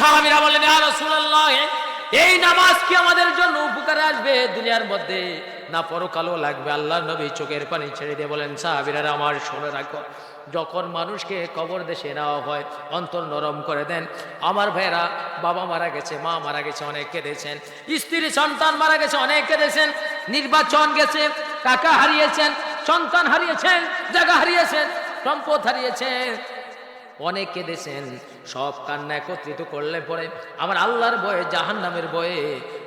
সাহাবীরা বলেন ইয়া রাসূলুল্লাহ, এই নামাজ কি আমাদের জন্য উপকারে আসবে দুনিয়ার মধ্যে? না, পরকালও লাগবে আল্লাহ নবী চোখের পানি ছেড়ে দিয়ে বলেন সাহাবীরা আমার শুনে রাখো, যখন মানুষকে কবর দেশে নেওয়া হয়, অন্তর নরম করে দেন, আমার ভাইয়েরা বাবা মারা গেছে, মা মারা গেছে, অনেক কেঁদেছেন, স্ত্রী, সন্তান মারা গেছে, অনেক কেঁদেছেন, নির্বাচন গেছে, টাকা হারিয়েছেন, সন্তান হারিয়েছেন, জায়গা হারিয়েছেন, সম্পদ হারিয়েছেন অনেক কেঁদেছেন, সব কান্না একত্রিত করলে পরে আমার আল্লাহর বয়ে জাহান নামের বয়ে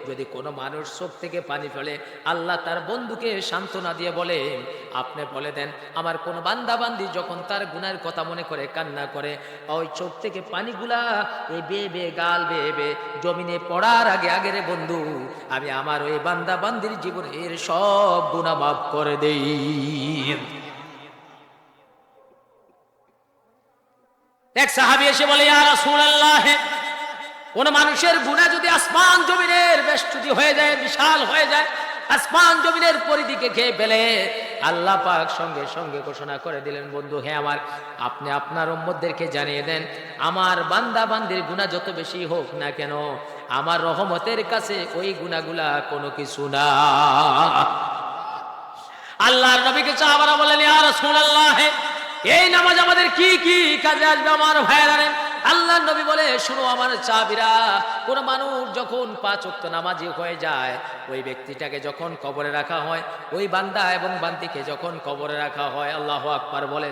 যদি কোনো মানুষ চোখ থেকে পানি ফেলে, আল্লাহ তার বন্ধুকে সান্ত্বনা দিয়ে বলে, আপনি বলে দেন, আমার কোনো বান্দা বান্দি যখন তার গুনার কথা মনে করে, কান্না করে, ওই চোখ থেকে পানিগুলা এই বেয়ে বেয়ে গাল বেয়ে বেয়ে জমিনে পড়ার আগে আগে রে বন্ধু, আমি আমার ওই বান্দা বান্দির জীবনের সব গুণা মাফ করে দেই। এসে বলে কোন মানুষের গুনাহ যদি আসমান জমিনের বেষ্টুতি হয়ে যায়, বিশাল হয়ে যায়, আসমান জমিনের পরিধিকে খেয়ে ফেলে, আল্লাহ পাক সঙ্গে সঙ্গে ঘোষণা করে দিলেন, বন্ধু, হে আমার, আপনি আপনার উম্মতদেরকে জানিয়ে দেন, আমার বান্দা বান্দির গুনাহ যত বেশি হোক না কেন, আমার রহমতের কাছে ওই গুনাহগুলা কোনো কিছু না। আল্লাহর নবীকে চাহাবারা বলেন ইয়া রাসূলুল্লাহ এই নামাজ আমাদের কি কি কাজে আসবে আমার ভাইয়ারে আল্লাহ নবী বলে, শুনো আমার চাবিরা। কোন মানুষ যখন পাঁচ ওয়াক্ত নামাজি হয়ে যায়, ওই ব্যক্তিটাকে যখন কবরে রাখা হয়, ওই বান্দা এবং বান্দিকে যখন কবরে রাখা হয়, আল্লাহ আকবার বলে।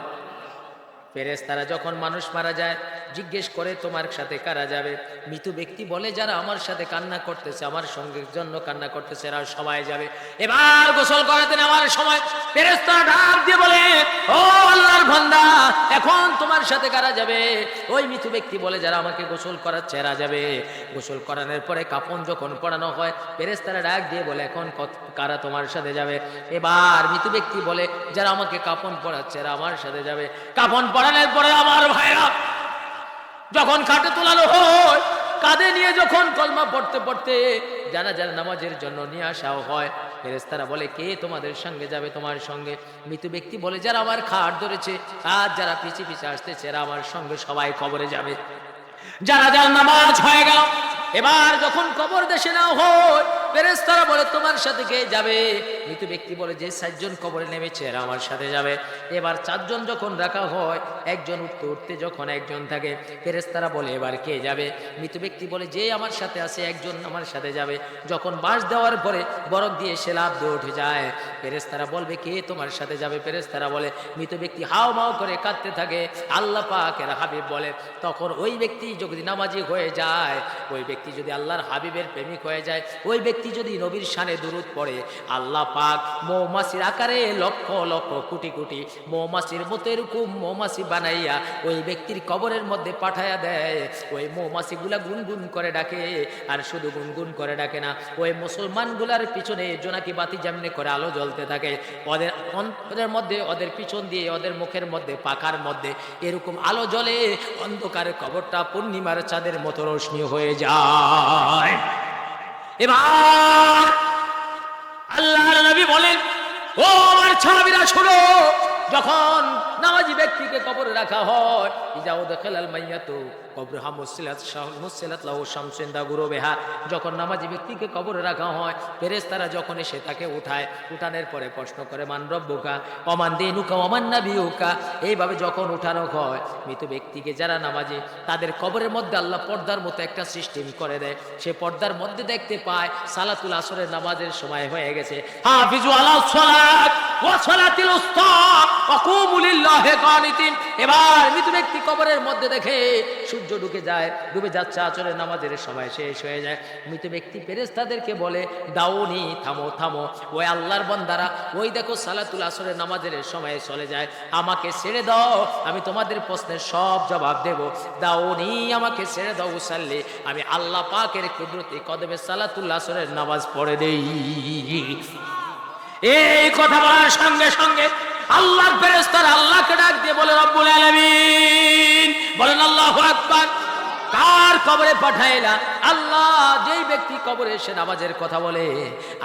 ফেরেস তারা যখন মানুষ মারা যায় জিজ্ঞেস করে, তোমার সাথে কারা যাবে? মৃত ব্যক্তি বলে, যারা আমার সাথে কান্না করতেছে, আমার সঙ্গে জন্য কান্না করতেছে, এরা সবাই যাবে। এবার গোসল করাতে আমার সময়। ফেরেস তারা ডাক দিয়ে বলে, ও আল্লাহর ভান্দা এখন তোমার সাথে কারা যাবে? ওই মৃত ব্যক্তি বলে, যারা আমাকে গোসল করাচ্ছে, এরা যাবে। গোসল করানোর পরে কাপন যখন পড়ানো হয় ফেরেস তারা ডাক দিয়ে বলে, এখন কারা তোমার সাথে যাবে? এবার মৃত ব্যক্তি বলে, যারা আমাকে কাপন পড়াচ্ছে আমার সাথে যাবে। কাপন পড়ানোর পরে আমার ভাইরা যখন খাটে তোলানো হয়। কাঁধে নিয়ে যখন কলমা পড়তে পড়তে যারা নামাজের জন্য নিয়ে আসাও হয়। ফেরেস্তারা বলে, কে তোমাদের সঙ্গে যাবে তোমার সঙ্গে? মৃত ব্যক্তি বলে, যারা আমার খাট ধরেছে আর যারা পিছিয়ে পিছিয়ে আসতেছে, এরা আমার সঙ্গে সবাই কবরে যাবে। যারা যার নামাজ হয়ে গেল এবার যখন কবর দেশে নাও হয় ফেরেস্তারা বলে, তোমার সাথে কে যাবে? মৃত ব্যক্তি বলে, যে চারজন কবরে নেমেছে, এরা আমার সাথে যাবে। এবার চারজন যখন রাখা হয়, একজন উঠতে উঠতে যখন একজন থাকে ফেরেস্তারা বলে, এবার কে যাবে? মৃত ব্যক্তি বলে, যে আমার সাথে আছে, একজন আমার সাথে যাবে। যখন বাঁশ দেওয়ার পরে বরফ দিয়ে সে লাভ দিয়ে উঠে যায় ফেরেস্তারা বলবে, কে তোমার সাথে যাবে? ফেরেস্তারা বলে, মৃত ব্যক্তি হাও মাও করে কাঁদতে থাকে। আল্লাহ পাকের হাবিব বলে, তখন ওই ব্যক্তি যদি নামাজি হয়ে যায়, ওই ব্যক্তি যদি আল্লাহর হাবিবের প্রেমিক হয়ে যায়, ওই ব্যক্তি যদি নবীর শানে দুরুদ পড়ে, আল্লাহ পাক মৌমাছির আকারে লক্ষ লক্ষ কোটি কোটি মৌমাছির মতো এরকম মৌমাছি বানাইয়া ওই ব্যক্তির কবরের মধ্যে পাঠায়া দেয়। ওই মৌমাছিগুলা গুনগুন করে ডাকে, আর শুধু গুনগুন করে ডাকে না, ওই মুসলমানগুলার পিছনে জোনাকি বাতি যেমনি করে আলো জ্বলতে থাকে, ওদের অন্তরের মধ্যে, ওদের পিছন দিয়ে, ওদের মুখের মধ্যে, পাখার মধ্যে এরকম আলো জ্বলে অন্ধকারের কবরটা পূর্ণিমার চাঁদের মতো রোশনি হয়ে যায়। এবার আল্লাহর নবী বলেন ও আমার ছাবিরা শোনো। যখন নামাজি ব্যক্তিকে কবরে রাখা হয়, ইজাও দেখাল মাইয়াতো কবরহা মুসিলাত মুসিলাত লাহু শামসিন দা গুরুবেহা যখন নামাজি ব্যক্তিকে কবরে রাখা হয়, ফেরেশতারা যখন এসে তাকে উঠায়, উঠানোর পরে প্রশ্ন করে, মান রব্বুকা? অমান দিনুকা অমান নাবিউকা? এইভাবে যখন উঠানো হয়, মৃত ব্যক্তিকে যারা নামাজি, তাদের কবরের মধ্যে আল্লাহ পর্দার মতো একটা সিস্টেম করে দেয়। সে পর্দার মধ্যে দেখতে পায়, সালাতুল আসরের নামাজের সময় হয়ে গেছে। হাফিজু আলা সালাত! ওয়া সালাতিল উস্তা লিল্লাহি কানিতিন এবার মৃত ব্যক্তি কবরের মধ্যে দেখে সূর্য ঢুকে যায়, ডুবে যাচ্ছে আচরের নামাজের সময় শেষ হয়ে যায়। মৃত ব্যক্তি ফেরেশতাদেরকে বলে দাউনি থামো থামো। ওই আল্লাহর বন্দারা, ওই দেখো সালাতুল আসরের নামাজের সময় চলে যায়। আমাকে ছেড়ে দাও, আমি তোমাদের প্রশ্নের সব জবাব দেব। দাউনি আমাকে ছেড়ে দাও উসাল্লি। আমি আল্লাহ পাকের কুদরতি কদমে সালাতুল আসরের নামাজ পড়ে দেই। এই কথা বলার সঙ্গে সঙ্গে আল্লাহর ফেরেস্তার আল্লাহকে ডাক দিয়ে বলে, রব্বুল আলামিন। বলেন, আল্লাহু আকবার। কার কবরে পাঠাইলা? আল্লাহ যেই ব্যক্তি কবরে এসে নামাজের কথা বলে,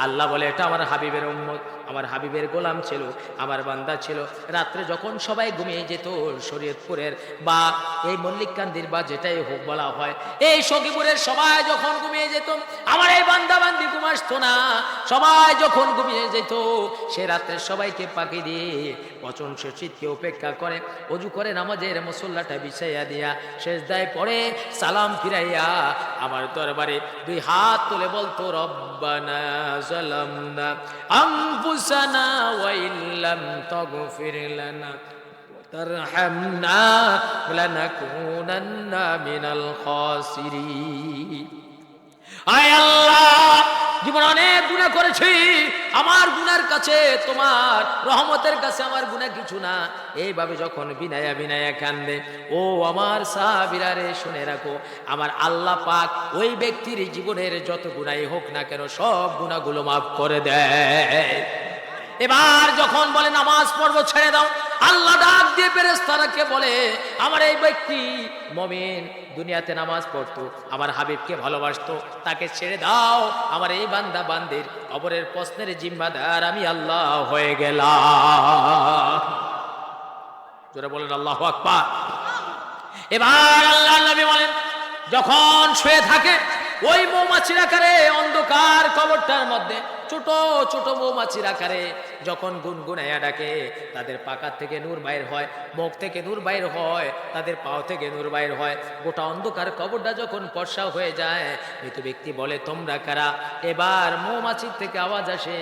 আল্লাহ বলে, এটা আমার হাবিবের উম্মত, আমার হাবিবের গোলাম ছিল, আমার বান্দা ছিল। রাত্রে যখন সবাই ঘুমিয়ে যেত, শরীয়তপুরের বা এই মল্লিকান্দির বা যেটাই হোক বলা হয়, এই সখীপুরের সবাই যখন ঘুমিয়ে যেত, আমার এই বান্দা বান্দি ঘুম আসতো না। সবাই যখন ঘুমিয়ে যেত, সে রাত্রে সবাইকে পাকি দিয়ে পচন শীতকে উপেক্ষা করে, অজু করে নামাজের মুসল্লাটা বিছাইয়া দিয়া শেষ দায় পরে সালাম ফিরাইয়া আমার দরবারে দুই হাত তুলে বলতো রব্বানা জালামনা আনফুসানা ওয়া ইল্লাম তাগফির লানা وترحمنا لنكونن من الخاسرين আয় আল্লাহ, জীবন অনেক গুণা করেছি। আমার গুনার কাছে, তোমার রহমতের কাছে আমার গুণা কিছু না। এইভাবে যখন বিনায়া বিনায়া কান্দে, ও আমার সাহাবিরারে শুনে রাখো, আমার আল্লাহ পাক ওই ব্যক্তির জীবনের যত গুণাই হোক না কেন, সব গুণাগুলো মাফ করে দেয়। এবার যখন বলে, নামাজ পড়ব, ছেড়ে দাও। আল্লাহ ডাক দিয়ে পেরেস্তারাকে বলে, আমার এই ব্যক্তি মমিন, দুনিয়াতে নামাজ পড়তো, আমার হাবিবকে ভালোবাসতো, তাকে ছেড়ে দাও, আমার এই বান্দা বান্দির কবরের প্রশ্নের জিম্মাদার আমি আল্লাহ হয়ে গেলাম। জোরে বলেন, আল্লাহ আকবার। এবার আল্লাহ নবী বলেন, যখন শুয়ে থাকে, ওই মৌমাছির আকারে অন্ধকার কবরটার মধ্যে ছোট ছোট মৌমাছির আকারে যখন গুনগুনাইয়া ডাকে, তাদের পাকার থেকে নূর বাইর হয়, মুখ থেকে নূর বাইর হয়, তাদের পাও থেকে নূর বাইর হয়। গোটা অন্ধকার কবরটা যখন ফর্সা হয়ে যায়, মৃত ব্যক্তি বলে, তোমরা কারা? এবার মৌমাছির থেকে আওয়াজ আসে,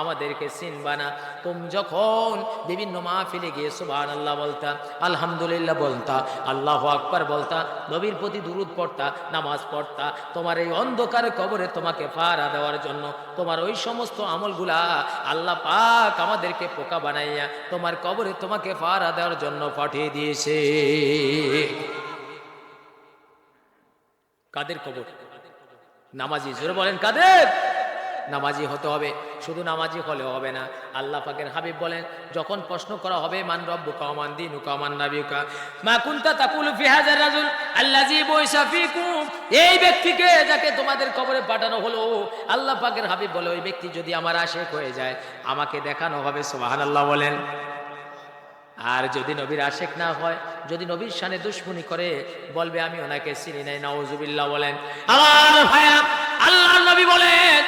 আমাদেরকে চিনবা না। তুমি যখন বিভিন্ন মাহফিলে গিয়ে সুবাহ আল্লাহ বলতা, আলহামদুলিল্লাহ বলতা, আল্লাহ আকবার বলতা, নবীর প্রতি দুরুদ পড়তা, নামাজ পড়তা, তোমার এই অন্ধকার কবরে তোমাকে পাহারা দেওয়ার জন্য, তোমার ওই সমস্ত আমলগুলা আল্লাহ পাক আমাদেরকে পোকা বানাইয়া তোমার কবরে তোমাকে পাহারা দেওয়ার জন্য পাঠিয়ে দিয়েছে। কাদের কবর? নামাজি, জোরে বলেন, কাদের? নামাজি হতে হবে, শুধু নামাজি হলে হবে না। আল্লাহ পাকের হাবিব বলেন, যখন প্রশ্ন করা হবে, মান রব্বু কামান দিন কামান নাবিকা মা কুনতা তাকুলু ফি হাযার রাজুল, আল্লাযী বয়সা ফিকুম, এই ব্যক্তিকে যাকে তোমাদের কবরে পাঠানো হলো, আল্লাহ পাকের হাবিব বলে, ওই ব্যক্তি যদি আমার আশেক হয়ে যায়, আমাকে দেখানো হবে, সুবহানাল্লাহ বলেন। আর যদি নবীর আশেক না হয়, যদি নবীর সানে দুশ্মনী করে, বলবে, আমি ওনাকে চিনি নাই নওজুবিল্লাহ বলেন। আমার ভাইয়া আল্লাহ নবী বলেন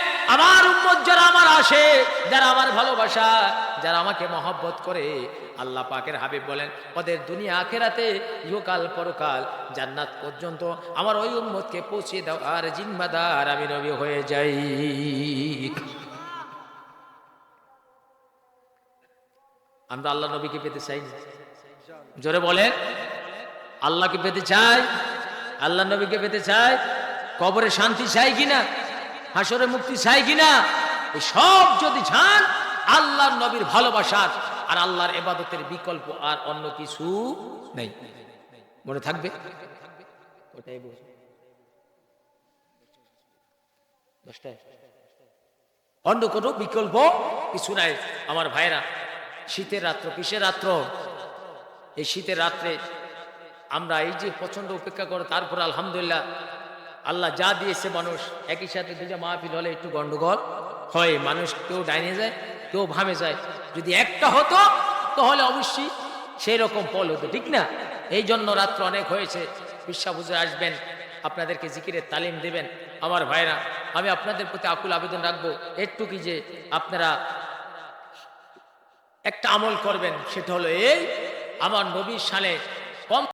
আসে, যারা আমার ভালোবাসা, যারা আমাকে মহব্বত করে, আল্লাহ পাকের হাবিব বলেন, ওদের দুনিয়া আখেরাতে ইহকাল পরকাল জান্নাত পর্যন্ত আমার ওই উম্মতকে পৌঁছে দাও, আর জিম্মাদার আমি নবী হয়ে যাই। আমরা আল্লাহ নবীকে পেতে চাই জোরে বলেন আল্লাহকে পেতে চাই আল্লাহ নবীকে পেতে চাই কবরে শান্তি চাই কিনা? হাসরে মুক্তি চাই কিনা? সব যদি চান আল্লাহর নবীর ভালোবাসার আর আল্লাহর এবাদতের বিকল্প আর অন্য কিছু নেই। মনে থাকবে? অন্য কোনো বিকল্প কিছু নাই। আমার ভাইরা শীতের রাত্র, কিসের রাত্র? এই শীতের রাত্রে আমরা এই যে প্রচণ্ড উপেক্ষা করে, তারপর আলহামদুলিল্লাহ, আল্লাহ যা দিয়েছে মানুষ, একই সাথে দুটা মাহফিল হলে একটু গন্ডগোল হয়, মানুষ কেউ ডাইনে যায়, কেউ ভামে যায়। যদি একটা হতো, তাহলে অবশ্যই সেই রকম ফল হতো, ঠিক না? এই জন্য রাত্র অনেক হয়েছে। বিশ্বাস বুঝে আসবেন, আপনাদেরকে জিকিরের তালিম দেবেন। আমার ভাইরা, আমি আপনাদের প্রতি আকুল আবেদন রাখব কি যে আপনারা একটা আমল করবেন, সেটা হলো এই, আমার নবীর সালে কম